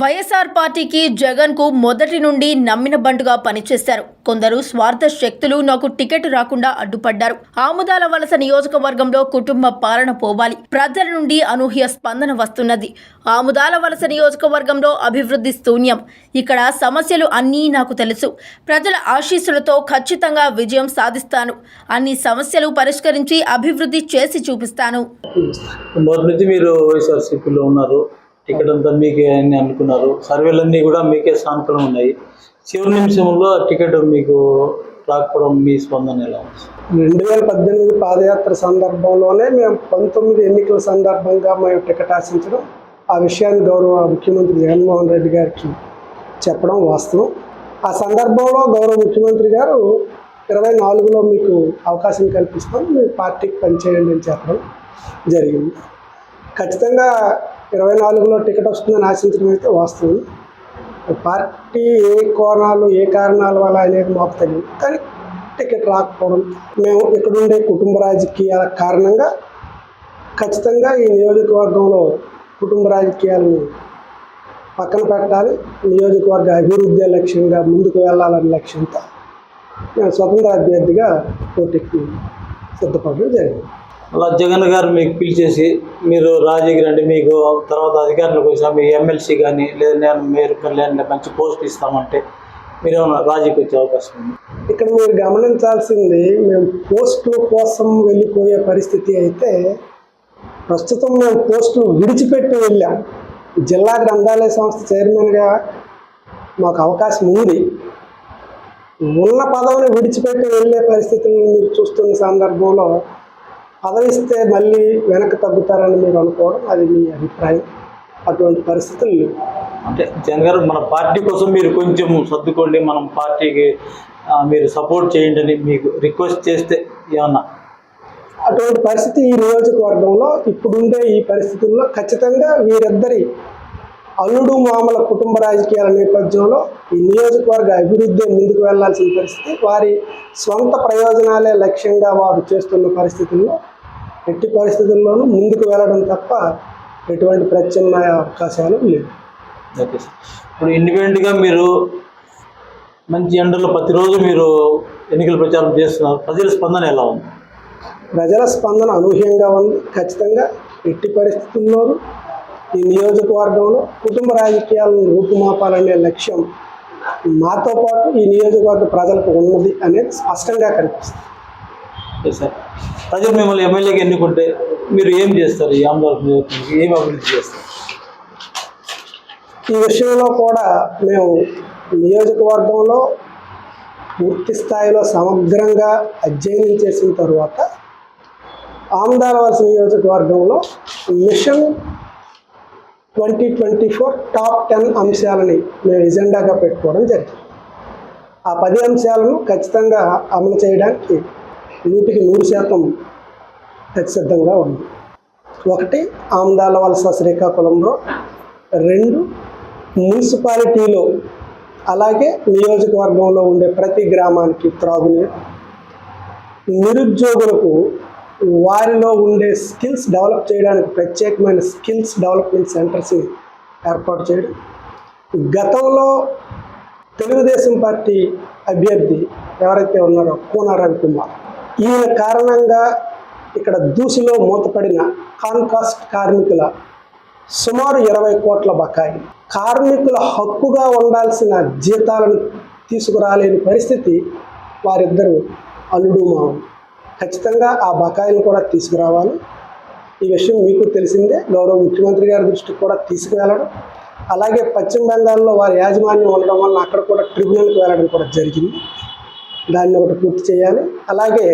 వైఎస్ఆర్ పార్టీకి జగన్కు మొదటి నుండి నమ్మిన బండుగా పనిచేశారు. కొందరు స్వార్థ శక్తులు నాకు టికెట్ రాకుండా అడ్డుపడ్డారు. ఆముదాల వలస నియోజకవర్గంలో కుటుంబ పాలన పోవాలి. ప్రజల నుండి అనూహ్య స్పందన వస్తున్నది. ఆముదాల వలస నియోజకవర్గంలో అభివృద్ధి శూన్యం. ఇక్కడ సమస్యలు అన్నీ నాకు తెలుసు. ప్రజల ఆశీస్సులతో ఖచ్చితంగా విజయం సాధిస్తాను. అన్ని సమస్యలు పరిష్కరించి అభివృద్ధి చేసి చూపిస్తాను. మీరు ఉన్నారు. టికెట్ అంతా మీకే అని అనుకున్నారు. సర్వేలన్నీ కూడా మీకే సానుకూలం ఉన్నాయి. చివరి నిమిషంలో టికెట్ మీకు రాకపోవడం మీ స్పందన ఎలా రెండు వేల పద్దెనిమిది పాదయాత్ర సందర్భంలోనే మేము పంతొమ్మిది ఎన్నికల సందర్భంగా మేము టికెట్ ఆశించడం ఆ విషయాన్ని గౌరవ ముఖ్యమంత్రి జగన్మోహన్ రెడ్డి గారికి చెప్పడం వాస్తవం. ఆ సందర్భంలో గౌరవ ముఖ్యమంత్రి గారు ఇరవై నాలుగులో మీకు అవకాశం కల్పిస్తాం మీ పార్టీకి పనిచేయండి అని చెప్పడం జరిగింది. ఖచ్చితంగా ఇరవై నాలుగులో టికెట్ వస్తుందని ఆశించడం అయితే వాస్తవం. పార్టీ ఏ కోణాలు ఏ కారణాల వల్ల అనేది మాకు తెలియదు. కానీ టికెట్ రాకపోవడం మేము ఇక్కడుండే కుటుంబ రాజకీయాల కారణంగా ఖచ్చితంగా ఈ నియోజకవర్గంలో కుటుంబ రాజకీయాలను పక్కన పెట్టాలి. నియోజకవర్గ అభివృద్ధి లక్ష్యంగా ముందుకు వెళ్ళాలనే లక్ష్యంతో నేను స్వతంత్ర అభ్యర్థిగా పోటీకి సిద్ధపడడం జరిగింది. అలా జగన్ గారు మీకు పిలిచేసి మీరు రాజకీయ అంటే మీకు తర్వాత అధికారులకు వచ్చినా మీ ఎమ్మెల్సీ కానీ లేదా నేను మీరు లేదంటే మంచి పోస్ట్ ఇస్తామంటే మీరు ఏమైనా రాజీకి వచ్చే అవకాశం ఉంది? ఇక్కడ మీరు గమనించాల్సింది మేము పోస్టుల కోసం వెళ్ళిపోయే పరిస్థితి అయితే ప్రస్తుతం మేము పోస్టులు విడిచిపెట్టి వెళ్ళాం. జిల్లా గ్రంథాలయ సంస్థ చైర్మన్గా మాకు అవకాశం ఉంది. ఉన్న పదవిని విడిచిపెట్టి వెళ్ళే పరిస్థితులను మీరు చూస్తున్న సందర్భంలో పదవి ఇస్తే మళ్ళీ వెనక్కి తగ్గుతారని మీరు అనుకోవడం అది మీ అభిప్రాయం. అటువంటి పరిస్థితులు లేవు. అంటే జగన్ గారు మన పార్టీ కోసం మీరు కొంచెం సర్దుకోండి మనం పార్టీకి మీరు సపోర్ట్ చేయండి అని మీకు రిక్వెస్ట్ చేస్తే ఏమన్నా? అటువంటి పరిస్థితి ఈ నియోజకవర్గంలో ఇప్పుడుండే ఈ పరిస్థితుల్లో ఖచ్చితంగా వీరిద్దరి అల్లుడు మామల కుటుంబ రాజకీయాల నేపథ్యంలో ఈ నియోజకవర్గ అభివృద్ధి ముందుకు వెళ్ళాల్సిన పరిస్థితి వారి స్వంత ప్రయోజనాలే లక్ష్యంగా వారు చేస్తున్న పరిస్థితుల్లో ఎట్టి పరిస్థితుల్లోనూ ముందుకు వెళ్ళడం తప్ప ఎటువంటి ప్రత్యామ్నాయ అవకాశాలు లేవు. Okay sir. ఇప్పుడు ఇండిపెండెంట్గా మీరు మంచి ఎండలో ప్రతిరోజు మీరు ఎన్నికల ప్రచారం చేస్తున్నారు. ప్రజల స్పందన ఎలా ఉంది? ప్రజల స్పందన అనూహ్యంగా ఉంది. ఖచ్చితంగా ఎట్టి పరిస్థితుల్లోనూ ఈ నియోజకవర్గంలో కుటుంబ రాజకీయాలను రూపుమాపాలనే లక్ష్యం మాతో పాటు ఈ నియోజకవర్గ ప్రజలకు ఉన్నది అనేది స్పష్టంగా కనిపిస్తుంది. సార్. ప్రజలు మిమ్మల్ని ఎమ్మెల్యేగా ఎన్నుకుంటే మీరు ఏం చేస్తారు ఈ ఆందోళన నియోజకవర్గానికి ఏం అభివృద్ధి చేస్తారు? ఈ విషయంలో కూడా మేము నియోజకవర్గంలో పూర్తి స్థాయిలో సమగ్రంగా అధ్యయనం చేసిన తర్వాత ఆమదాలవలస నియోజకవర్గంలో mission twenty twenty four top ten అంశాలని మేము ఎజెండాగా పెట్టుకోవడం జరిగింది. ఆ పది అంశాలను ఖచ్చితంగా అమలు చేయడానికి నూటికి నూరు శాతం ఖచ్చితంగా ఉంది. ఒకటి ఆమ్దాల వలస శ్రీకాకుళంలో రెండు మున్సిపాలిటీలో అలాగే నియోజకవర్గంలో ఉండే ప్రతి గ్రామానికి త్రాగునీరు. నిరుద్యోగులకు వారిలో ఉండే స్కిల్స్ డెవలప్ చేయడానికి ప్రత్యేకమైన స్కిల్స్ డెవలప్మెంట్ సెంటర్స్ని ఏర్పాటు చేయడం. గతంలో తెలుగుదేశం పార్టీ అభ్యర్థి ఎవరైతే ఉన్నారో కూన రవికుమార్. ఈయన కారణంగా ఇక్కడ దూసిలో మూతపడిన కాన్కాస్ట్ కార్మికుల సుమారు ఇరవై కోట్ల బకాయి. కార్మికుల హక్కుగా ఉండాల్సిన జీతాలను తీసుకురాలేని పరిస్థితి వారిద్దరూ అల్లుడు మామూలు ఖచ్చితంగా ఆ బకాయిలు కూడా తీసుకురావాలి. ఈ విషయం మీకు తెలిసిందే. గౌరవ ముఖ్యమంత్రి గారి దృష్టికి కూడా తీసుకువెళ్ళడం. అలాగే పశ్చిమ బెంగాల్లో వారి యాజమాన్యం ఉండడం వలన అక్కడ కూడా ట్రిబ్యునల్కి వెళ్ళడం కూడా జరిగింది. దాన్ని ఒకటి పూర్తి చేయాలి. అలాగే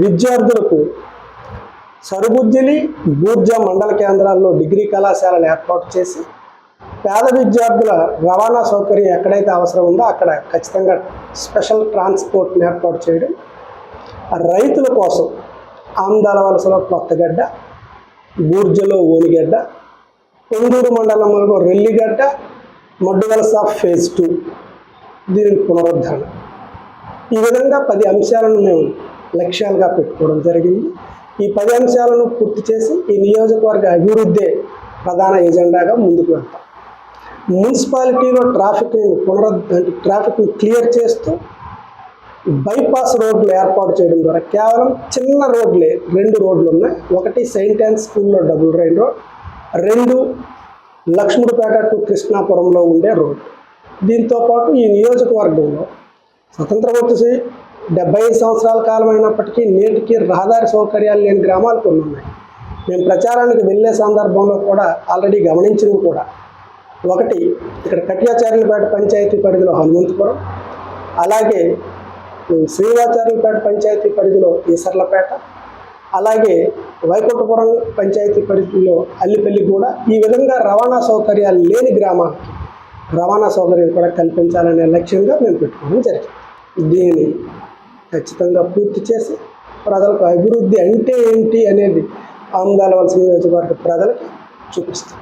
విద్యార్థులకు సరుబుద్ధిని బూర్జ మండల కేంద్రాల్లో డిగ్రీ కళాశాలలు ఏర్పాటు చేసి పేద విద్యార్థుల రవాణా సౌకర్యం ఎక్కడైతే అవసరం ఉందో అక్కడ ఖచ్చితంగా స్పెషల్ ట్రాన్స్పోర్ట్ని ఏర్పాటు చేయడం. రైతుల కోసం ఆమ్దాల వలసలో కొత్తగడ్డ బూర్జలో ఓనిగడ్డ పొందూరు మండలంలో రెల్లిగడ్డ మడ్డు వలస ఫేజ్ టూ. దీని పునరుద్ధరణ ఈ విధంగా పది అంశాలను మేము లక్ష్యాలుగా పెట్టుకోవడం జరిగింది. ఈ పది అంశాలను పూర్తి చేసి ఈ నియోజకవర్గ అభివృద్ధి ప్రధాన ఎజెండాగా ముందుకు వెళ్తాం. మున్సిపాలిటీలో ట్రాఫిక్ని పునరు ట్రాఫిక్ని క్లియర్ చేస్తూ బైపాస్ రోడ్లు ఏర్పాటు చేయడం ద్వారా కేవలం చిన్న రోడ్లే రెండు రోడ్లు ఉన్నాయి. ఒకటి సెయింట్ యాన్ స్కూల్లో డబుల్ రైన్ రోడ్ రెండు లక్ష్మణపేట టు కృష్ణాపురంలో ఉండే రోడ్. దీంతో పాటు ఈ నియోజకవర్గంలో స్వతంత్ర వచ్చేసి డెబ్బై ఐదు సంవత్సరాల కాలం అయినప్పటికీ నేటికి రహదారి సౌకర్యాలు లేని గ్రామాలు కొన్ని ఉన్నాయి. మేము ప్రచారానికి వెళ్ళే సందర్భంలో కూడా ఆల్రెడీ గమనించినవి కూడా. ఒకటి ఇక్కడ కట్యాచార్యులపేట పంచాయతీ పరిధిలో హనుమంతపురం. అలాగే శ్రీవాచార్యులపేట పంచాయతీ పరిధిలో ఈసర్లపేట. అలాగే వైకుంఠపురం పంచాయతీ పరిధిలో అల్లిపల్లి కూడా ఈ విధంగా రవాణా సౌకర్యాలు లేని గ్రామానికి రవాణా సౌకర్యం కూడా కల్పించాలనే లక్ష్యంగా మేము పెట్టుకోవడం జరిగింది. దీన్ని ఖచ్చితంగా పూర్తి చేసి ప్రజలకు అభివృద్ధి అంటే ఏంటి అనేది ఆముదాల వలస నియోజకవర్గ ప్రజలకు చూపిస్తాం